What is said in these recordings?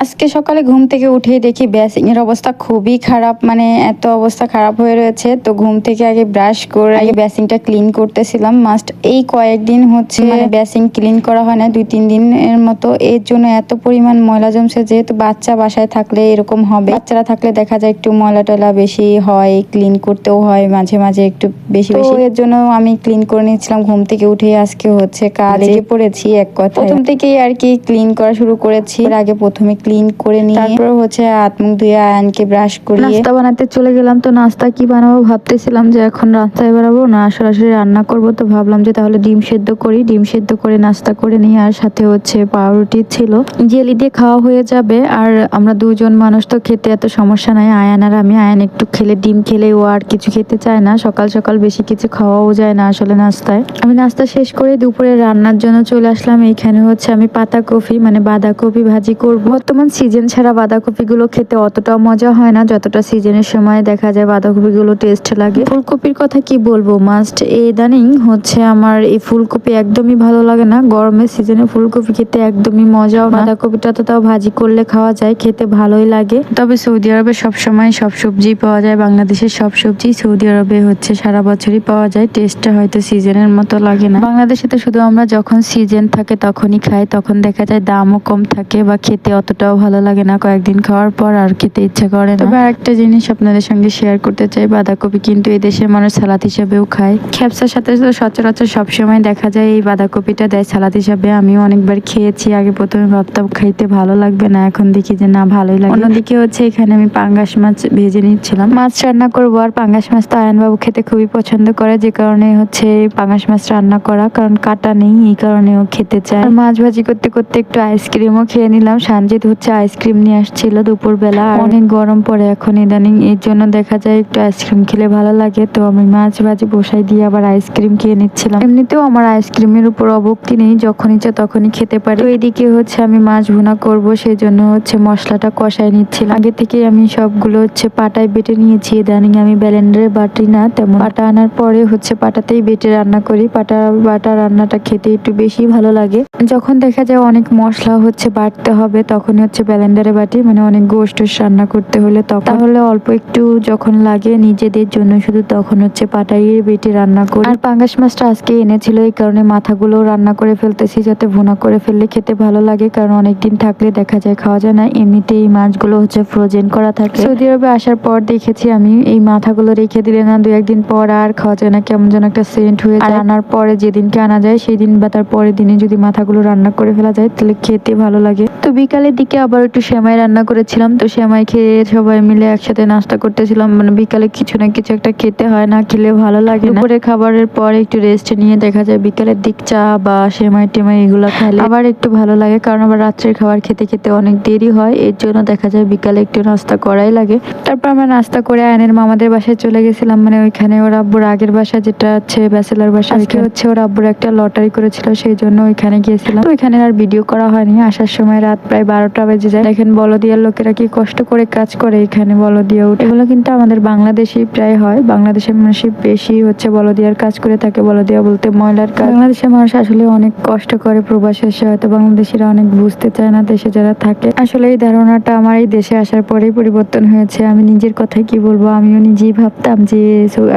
আজকে সকালে ঘুম থেকে উঠেই দেখি বেসিং এর অবস্থা খুবই খারাপ মানে এত অবস্থা খারাপ হয়ে রয়েছে। তো ঘুম থেকে আগে ব্রাশ করে আগে বেসিংটা ক্লিন করতেছিলাম। মাস্ট এই কয়েকদিন হচ্ছে মানে বেসিং ক্লিন করা হয় না দুই তিন দিনের মতো। এর জন্য এত পরিমাণ ময়লা জমছে যেহেতু বাচ্চা বাসায় থাকলে এরকম হবে। বাচ্চারা থাকলে দেখা যায় একটু ময়লা টয়লা বেশি হয় ক্লিন করতেও হয় মাঝে মাঝে একটু বেশি বেশি। এর জন্য আমি ক্লিন করে নিয়েছিলাম ঘুম থেকে উঠে আজকে হচ্ছে কাজ লেগে পড়েছি এক কথা প্রথম থেকেই আর কি ক্লিন করা শুরু করেছি। আগে প্রথমে ক্লিন করে নিয়ে তারপর হচ্ছে হাত মুখ ধুয়ে আয়নকে ব্রাশ করিয়ে নাস্তা বানাতে চলে গেলাম। তো নাস্তা কি বানাবো ভাবতেছিলাম যে এখন রাস্তায় বেরাবো না সরাসরি রান্না করব। তো ভাবলাম যে তাহলে ডিম সেদ্ধ করি। ডিম সেদ্ধ করে নাস্তা করে নিই। আর সাথে হচ্ছে পাউরুটি ছিল। জেলি দিয়ে খাওয়া হয়ে যাবে। আর আমরা দুজন মানুষ তো খেতে এত সমস্যা নাই। আয়ান আর আমি। আয়ান একটু খেলে ডিম খেলে ও আর কিছু খেতে চায় না। সকাল সকাল বেশি কিছু খাওয়াও যায় না আসলে নাস্তায়। আমি নাস্তা শেষ করে দুপুরে রান্নার জন্য চলে আসলাম। এইখানে হচ্ছে আমি পাতা পাতাকপি মানে বাঁধাকপি ভাজি করব। বর্তমান সিজন ছাড়া বাঁধাকপিগুলো খেতে অতটা মজা হয় না, যতটা সিজনের সময় দেখা যায় বাঁধাকপিগুলো টেস্ট লাগে। ফুলকপির কথা কি বলব? মাস্ট ইদানিং হচ্ছে আমার এই ফুলকপি একদমই ভালো লাগে না। গরমের সিজনে ফুলকপি খেতে একদমই মজাও বাঁধাকপিটা তো তাও ভাজি করলে খাওয়া যায়, খেতে ভালোই লাগে। তবে সৌদি আরবে সব সময় সব সবজি পাওয়া যায়, বাংলাদেশের সব সবজি সৌদি আরবে হচ্ছে, সারা বছরই পাওয়া যায়। টেস্টটা হয়তো সিজনের মতো লাগে না। বাংলাদেশে তো শুধু আমরা যখন সিজন থাকে তখনই খাই, তখন দেখা যায় দামও কম থাকে বা খেতে অতটাও ভালো লাগে না কয়েকদিন খাওয়ার পর আর খেতে ইচ্ছা করে না। তবে আরেকটা জিনিস আপনাদের সঙ্গে শেয়ার করতে চাই বাঁধাকপি কিন্তু এই দেশের মানুষ সালাদ হিসেবেও খায়। খ্যাপসার সাথে তো সচরাচর সবসময় দেখা যায় এই বাঁধাকপিটা দেয় সালাদ হিসাবে। আমিও অনেকবার খেয়েছি আগে প্রথমে ভাবতাম খাইতে ভালো লাগবে না এখন দেখি যে না ভালোই লাগে। অন্যদিকে হচ্ছে এখানে আমি পাঙ্গাস মাছ ভেজে নিচ্ছিলাম। মাছ রান্না করব আর পাঙ্গাস মাছ তো আয়নবাবু খেতে খুবই পছন্দ করে যে কারণে হচ্ছে পাঙ্গাস মাছ রান্না করা কারণ কাটা নেই এই কারণে ও খেতে চায়। মাছ ভাজি করতে করতে একটু আইসক্রিমও খেয়ে নিলাম। সানজিৎ হচ্ছে আইসক্রিম নিয়ে আসছিল দুপুরবেলা অনেক গরম পড়ে এখন ইদানিং। এর জন্য দেখা যায় একটু আইসক্রিম খেলে ভালো লাগে। তো আমি মাছ ভাজি বসাই দিয়ে আবার আইসক্রিম খেয়ে নিচ্ছিলাম। এমনিতেও আমার আইসক্রিমের উপর অবক্তি নেই যখন ইচ্ছা তখনই খেতে পারি। তো এদিকে হচ্ছে আমি মাছ ভুনা করব সেই জন্য হচ্ছে মশলাটা কষাই নিচ্ছিলাম। আগে থেকে আমি সবগুলো হচ্ছে পাটায় বেটে নিয়েছি। ইদানিং আমি ব্যালেন্ডারে বাটি না, তেমন পাটা আনার পরে হচ্ছে পাটাতেই বেটে রান্না করি। পাটা, বাটা রান্নাটা খেতে একটু বেশি ভালো লাগে। যখন দেখা যায় অনেক মশলা হচ্ছে বাটতে হবে তখন হচ্ছে ব্যালেন্ডারে বাটি মানে অনেক গোষ্ঠ রান্না করতে হলে তখন তাহলে অল্প একটু যখন লাগে নিজেদের জন্য শুধু তখন হচ্ছে পাটাই বেটে রান্না করি। আর পাঙ্গাস মাছটা আজকে এনেছিল এই কারণে মাথাগুলো রান্না করে ফেলতেছি যাতে ভুনা করে ফেললে খেতে ভালো লাগে কারণ অনেকদিন থাকলে দেখা যায় খাওয়া যায় না। এমনিতে এই মাছগুলো হচ্ছে ফ্রোজেন করা থাকে। সৌদি আরবে আসার পর দেখেছি আমি এই মাথাগুলো রেখে দিলে না দু একদিন পর আর খাওয়া যায় না কেমন যেন একটা সেন্ট হয়ে যায়। আনার পরে যেদিনকে আনা যায় সেই দিন বা তার পরের দিনে যদি মাথাগুলো রান্না করে ফেলা যায় তাহলে খেতে ভালো লাগে। তো বিকালের দিকে আবার একটু সেমাই রান্না করেছিলাম। তো সেমাই খেয়ে সবাই মিলে একসাথে নাস্তা করতেছিলাম। মানে বিকালে কিছু না কিছু একটা খেতে হয় না খেলে ভালো লাগে না। দুপুরে খাবারের পর একটু রেস্ট নিয়ে দেখা যায় বিকালের দিক চা বা সেমাই টেমাই এগুলো খেলে আবার একটু ভালো লাগে। কারণ আবার রাত্রের খাবার খেতে খেতে অনেক দেরি হয়। এর জন্য দেখা যায় বিকালে একটু নাস্তা করাই লাগে। তারপর আমরা নাস্তা করে আয়নের মামাদের বাসায় চলে গেছিলাম। মানে ওইখানে ওর আব্বুর আগের বাসা যেটা হচ্ছে ব্যাচেলার বাসা আজকে হচ্ছে ওর আব্বুর একটা লটারি করেছিল। সেই জন্য ওইখানে গিয়েছিলাম। তো ওইখানে আর ভিডিও করা হয়নি। আসার সময় রাত প্রায় বারোটা বেজে যায়। দেখেন বলদিয়ার লোকেরা কি কষ্ট করে কাজ করে এখানে বলদিয়া উঠে এগুলো কিন্তু আমাদের বাংলাদেশি প্রায় হয়। বাংলাদেশের মানুষই বেশি হচ্ছে বলদিয়ার কাজ করে থাকে, বলদিয়া বলতে ময়লার কাজ। বাংলাদেশের মানুষ আসলে অনেক কষ্ট করে প্রবাসে এসে হয়তো বাংলাদেশিরা অনেক বুঝতে চায় না দেশে যারা থাকে। আসলে এই ধারণাটা আমার এই দেশে আসার পরেই পরিবর্তন হয়েছে। আমি নিজের কথাই কি বলব? আমিও নিজেই ভাবতাম যে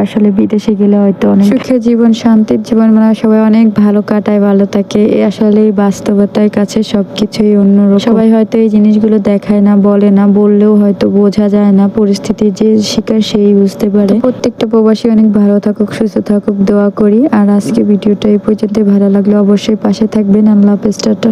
আসলে বিদেশে গেলে হয়তো অনেক সুখের জীবন, শান্তির জীবন মানে সবাই অনেক ভালো কাটায়, ভালো থাকে। আসলে এই কাছে সবকিছুই অন্যরকম। সবাই হয়তো এই জিনিসগুলো দেখায় না, বলে না, বললেও হয়তো বোঝা যায় না পরিস্থিতি যে শিকার সেই বুঝতে পারে। প্রত্যেকটা প্রবাসী অনেক ভালো থাকুক, সুস্থ থাকুক, দোয়া করি। আর আজকে ভিডিওটা এই পর্যন্ত ভালো লাগলে অবশ্যই পাশে থাকবেন। আল্লাহ টাটা।